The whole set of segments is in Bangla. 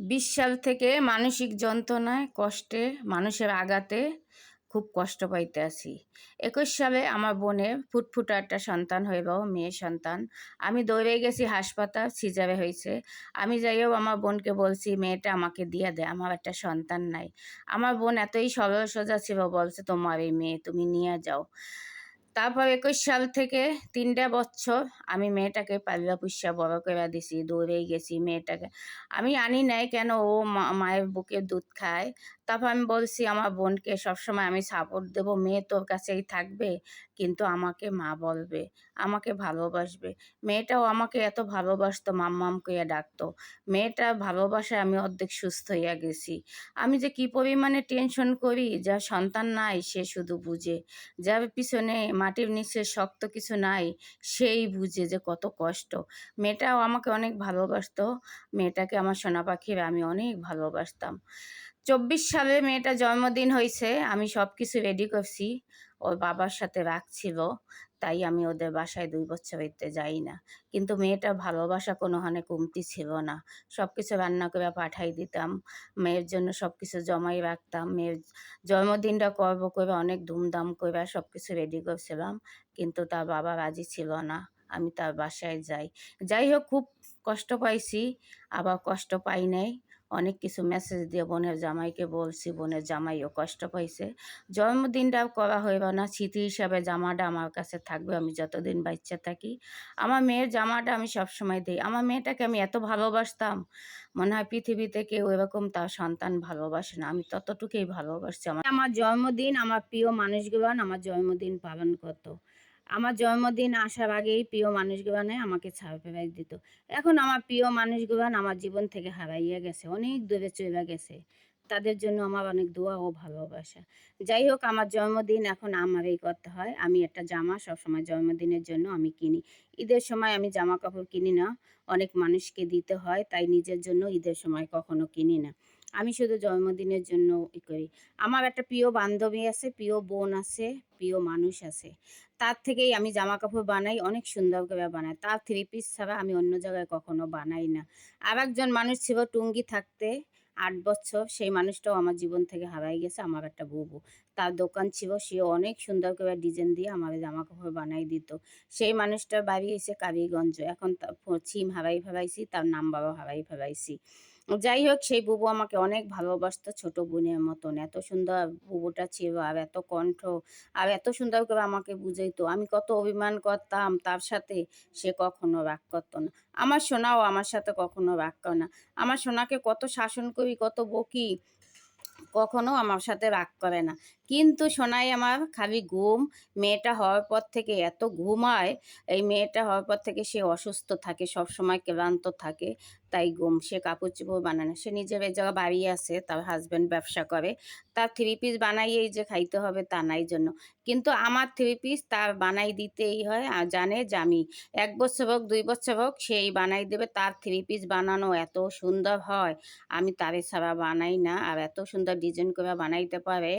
বিশ সাল থেকে মানসিক যন্ত্রণায় কষ্টে, মানুষের আঘাতে খুব কষ্ট পাইতে আছি। একুশ সালে আমার বোনের ফুটফুটা একটা সন্তান হয়ে হইব মেয়ে সন্তান। আমি দৌড়ে গেছি হাসপাতাল, সিজারে হয়েছে। আমি যাইও আমার বোনকে বলছি, মেয়েটা আমাকে দিয়ে দে, আমার একটা সন্তান নাই। আমার বোন এতই সরল সোজা ছিল, বলছে, তোমার এই মেয়ে তুমি নিয়ে যাও। তারপর একুশ সাল থেকে তিনটা বছর আমি মেয়েটাকে পাল্লা পুষা বড় করে দিছি, দৌড়ে গেছি মেয়েটাকে। আমি আনি নাই কেন ও মায়ের বুকে দুধ খায়। তারপর আমি বলছি, আমার বোনকে সবসময় আমি সাপোর্ট দেব, মেয়ে তোর কাছেই থাকবে, কিন্তু আমাকে মা বলবে, আমাকে ভালোবাসবে। মেয়েটাও আমাকে এত ভালোবাসতো মাম্মাম কইয়া ডাকতো। মেয়েটা ভালোবাসায় আমি অর্ধেক সুস্থ হইয়া গেছি। আমি যে কি পরিমাণে টেনশন করি, যা সন্তান নাই, সে শুধু বুঝে। যার পিছনে মাটির নিচে শক্ত কিছু নাই, সেই বুঝে যে কত কষ্ট। মেয়েটাও আমাকে অনেক ভালোবাসতো, মেয়েটাকে আমার সোনা পাখির আমি অনেক ভালোবাসতাম। চব্বিশ সালে মেয়েটা জন্মদিন হয়েছে, আমি সব কিছু রেডি করছি। ওর বাবার সাথে রাখছিল তাই আমি ওদের বাসায় দুই বছর হইতে যাই না। কিন্তু মেয়েটার ভালোবাসা কোনোখানে কমতি ছিল না। সব কিছু রান্না করে পাঠাই দিতাম, মেয়ের জন্য সব কিছু জমাই রাখতাম, মেয়ের জন্মদিনটা করব করে অনেক ধুমধাম করে সব কিছু রেডি করছিলাম, কিন্তু তার বাবা রাজি ছিল না, আমি তার বাসায় যাই। যাই হোক, খুব কষ্ট পাইছি, আবার কষ্ট পাই নাই। অনেক কিছু মেসেজ দিয়ে বোনের জামাইকে বলছি, বোনের জামাইও কষ্ট পাইছে। জন্মদিনটা করা হইব না, স্মৃতি হিসাবে জামাটা আমার কাছে থাকবে, আমি যতদিন বাচ্চা থাকি। আমার মেয়ের জামাটা আমি সবসময় দিই। আমার মেয়েটাকে আমি এত ভালোবাসতাম, মনে হয় পৃথিবীতে কেউ এরকম তার সন্তান ভালোবাসে না। আমি ততটুকুই ভালোবাসছি। আমার আমার জন্মদিন, আমার প্রিয় মানুষগুলো আমার জন্মদিন পালন করতো। আমার জন্মদিন আসার আগেই প্রিয় মানুষগুলো আমাকে সারপ্রাইজ দিত। এখন আমার প্রিয় মানুষগুলো আমার জীবন থেকে হারাইয়া গেছে, অনেক দূরে চলে গেছে। তাদের জন্য আমার অনেক দোয়া ও ভালোবাসা। যাই হোক, আমার জন্মদিন এখন আমারই করতে হয়। আমি একটা জামা সবসময় জন্মদিনের জন্য আমি কিনি। ঈদের সময় আমি জামা কাপড় কিনি না। অনেক মানুষকে দিতে হয়, তাই নিজের জন্য ঈদের সময় কখনো কিনি না। আমি শুধু জন্মদিনের জন্য ই করি। আমার একটা প্রিয় বান্ধবী আছে, প্রিয় বোন আছে, প্রিয় মানুষ আছে। তার থেকেই আমি জামা কাপড় বানাই, অনেক সুন্দর করে বানাই। তার থ্রি পিস ছাড়া আমি অন্য জায়গায় কখনো বানাই না। আর একজন মানুষ ছিল টুঙ্গি থাকতে আট বছর, সেই মানুষটাও আমার জীবন থেকে হারাই গেছে, আমার একটা বুবু তার দোকান ছিল সেও অনেক সুন্দর করে ডিজাইন দিয়ে আমার জামা কাপড় বানাই দিত। সেই মানুষটার বাড়ি এসে কালীগঞ্জ। এখন সিম হারাই ফেলাইছি, তার নাম্বারও হারাই ফেলাইছি। যাই হোক সেই বুবু আমাকে অনেক ভালোবাসতো ছোট বোনের মতন। এত সুন্দর বুবুটা ছিল আর এত কণ্ঠ, আর এত সুন্দর করে আমাকে বুঝাইতো। আমি কত অভিমান করতাম, তার সাথে সে কখনো রাগ করতো না। আমার সোনাও আমার সাথে কখনো রাগ করে না। আমার সোনাকে কত শাসন করি, কত বকি, কখনো আমার সাথে রাগ করে না। কিন্তু সোনাই আমার খালি ঘুম, মেয়েটা হওয়ার পর থেকে এত ঘুমায়, এই মেয়েটা হওয়ার পর থেকে সে অসুস্থ থাকে সব সময় ক্লান্ত থাকে, তাই ঘুম, সে কাপড় চোপড় বানায় না। সে নিজের জায়গায় বাড়ি আছে, তার হাজব্যান্ড ব্যবসা করে, তার থ্রি পিস বানাইয়েই যে খাইতে হবে তা নাই জন্য। কিন্তু আমার থ্রি পিস তার বানাই দিতেই হয়, আর জানে যে আমি এক বছর হোক, দুই বছর হোক, সেই বানাই দেবে, তার থ্রি পিস বানানো এত সুন্দর হয়, আমি তারে ছাড়া বানাই না, আর এত সুন্দর ডিজাইন করে বানাইতে পারে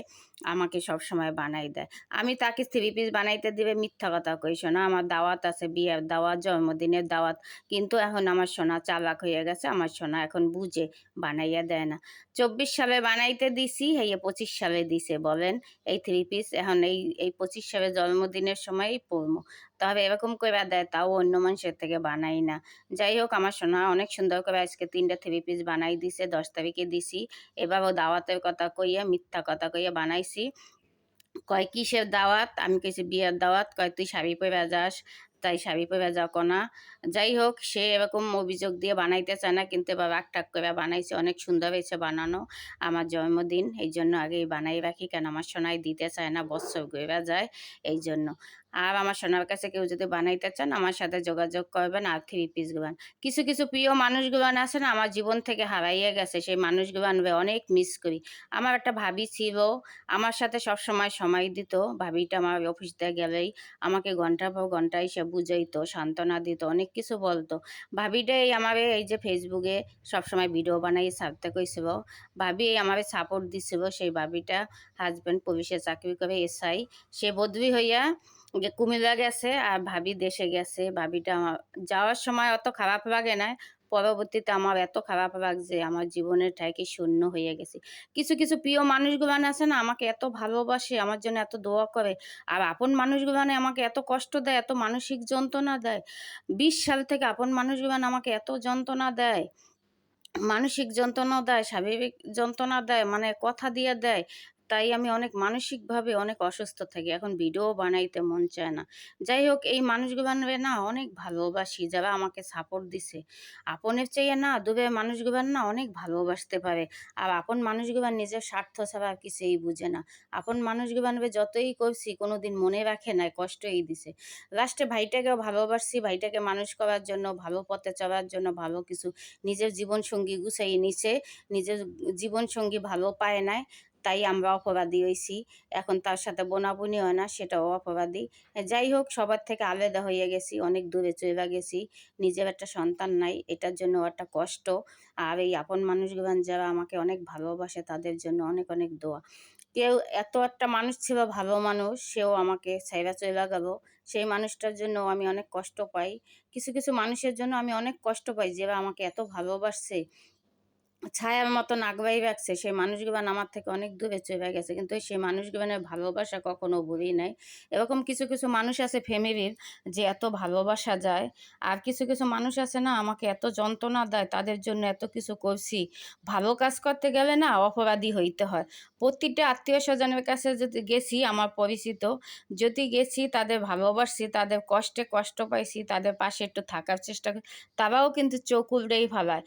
আমাকে সব সময় বানাই দেয়। আমি তাকে থ্রি পিস বানাইতে দিবে, মিথ্যা কথা কই শোনা আমার দাওয়াত আছে বিয়ের দাওয়াত, জন্মদিনের দাওয়াত। কিন্তু এখন আমার সোনা চালাক হয়ে গেছে, আমার সোনা এখন বুঝে বানাইয়া দেয় না। চব্বিশ সালে বানাইতে দিছি, এই পঁচিশ সালে দিছে, বলেন। এই থ্রি পিস এখন এই এই পঁচিশ সালে জন্মদিনের সময়ই পরবো তবে এরকম করে দেয়, তাও অন্য মানুষের থেকে বানাই না। যাই হোক, আমার সোনা অনেক সুন্দর করে আজকে তিনটা থ্রি পিস বানাই দিছে, দশ তারিখে দিছি। এবারও দাওয়াতের কথা কইয়া, মিথ্যা কথা কইয়া বানাইছি। কয় কিসের দাওয়াত? আমি কইছি বিয়ের দাওয়াত। কয়, তুই শাড়ি পরে যাস, তাই শাড়ি পরে যাও না। যাই হোক, সে এরকম অভিযোগ দিয়ে বানাইতে চায় না, কিন্তু এবার টাক করে বানাইছে, অনেক সুন্দর হয়েছে বানানো। আমার জন্মদিন, এই জন্য আগেই বানাই রাখি, কেন আমার সোনায় দিতে চায় না, বৎসর গইরা যায়, এই জন্য। আর আমার সোনার কাছে কেউ যদি বানাইতে চান, আমার সাথে যোগাযোগ করবেন আর থ্রি পিস গুলান। কিছু কিছু প্রিয় মানুষগুলান আছে না, আমার জীবন থেকে হারাইয়া গেছে, সেই মানুষগুলান অনেক মিস করি। আমার একটা ভাবি ছিল, আমার সাথে সব সময় সময় দিত, ভাবিটা আমার অফিস দিয়ে গেলেই আমাকে ঘণ্টা পর ঘণ্টা সে বুঝাইতো, সান্ত্বনা দিত, অনেক কিছু বলতো। ভাবিটাই আমার এই যে ফেসবুকে সবসময় ভিডিও বানাই ছাড়তে কইছিল। ভাবি আমার সাপোর্ট দিছিল, সেই ভাবিটা হাজব্যান্ড পুলিশে চাকরি করে এসআই সে বদলি হইয়া যে কুমিল্লা গেছে আর ভাবি দেশে গেছে। ভাবিটা আমার, যাওয়ার সময় অত খারাপ লাগে না। পরবর্তীতে আমার এত খারাপ লাগছে আমার জীবনের ঠাইকে শূন্য হয়ে গেছে। কিছু কিছু প্রিয় মানুষগুলো আছে না, আমাকে এত ভালোবাসে, আমার জন্য এত দোয়া করে। আর আপন মানুষগুলো আমাকে এত কষ্ট দেয়, এত মানসিক যন্ত্রণা দেয়। বিশ সাল থেকে আপন মানুষগুলো আমাকে এত যন্ত্রণা দেয়। মানসিক যন্ত্রণা দেয়, শারীরিক যন্ত্রণা দেয় মানে কথা দিয়ে দেয়। তাই আমি অনেক মানসিকভাবে অনেক অসুস্থ থাকি। এখন ভিডিও বানাইতে মন চায় না। যাই হোক, এই মানুষগুলো না অনেক ভালোবাসি, যারা আমাকে সাপোর্ট দিছে। আপনের চেয়ে না দূরে মানুষগুলো না অনেক ভালোবাসতে পারে। আর আপন মানুষগুলো নিজের স্বার্থ ছাড়া আর কিছুই বুঝে না। আপন মানুষগুলো যতই করছি কোনো দিন মনে রাখে নাই, কষ্টই দিছে। লাস্টে ভাইটাকেও ভালোবাসছি, ভাইটাকে মানুষ করার জন্য, ভালো পথে চলার জন্য, ভালো কিছু নিজের জীবনসঙ্গী গুছাই নিছে। নিজের জীবনসঙ্গী ভালো পায় নাই। তাই আমরা অপরাধী হয়েছি এখন তার সাথে বোনাবুনি হয় না, সেটাও অপরাধী যাই হোক, সবার থেকে আলাদা হয়ে গেছি, অনেক দূরে চলে গেছি। নিজের একটা সন্তান নাই, এটার জন্য একটা কষ্ট। আর এই আপন মানুষগুলো যারা আমাকে অনেক ভালোবাসে, তাদের জন্য অনেক অনেক দোয়া। কেউ এত একটা মানুষ ছিল, ভালো মানুষ, সেও আমাকে ছাইরা চলে গেল। সেই মানুষটার জন্য আমি অনেক কষ্ট পাই। কিছু কিছু মানুষের জন্য আমি অনেক কষ্ট পাই, যারা আমাকে এত ভালোবাসছে। ছায়ার মতন আগবাই রাখছে, সেই মানুষ মানুষগুলো আমার থেকে অনেক দূরে চলে গেছে। কিন্তু সেই মানুষ মানুষগুলোর ভালোবাসা কখনো ভুলি নাই। এরকম কিছু কিছু মানুষ আছে ফ্যামিলির যে এত ভালোবাসা যায়, আর কিছু কিছু মানুষ আছে না, আমাকে এত যন্ত্রণা দেয়, তাদের জন্য এত কিছু করছি। ভালো কাজ করতে গেলে না অপরাধী হইতে হয়। প্রতিটা আত্মীয় স্বজনের কাছে যদি গেছি, আমার পরিচিত, যদি গেছি, তাদের ভালোবাসছি তাদের কষ্টে কষ্ট পাইছি, তাদের পাশে একটু থাকার চেষ্টা তারাও কিন্তু চোখ উল্টেই ফেলায়।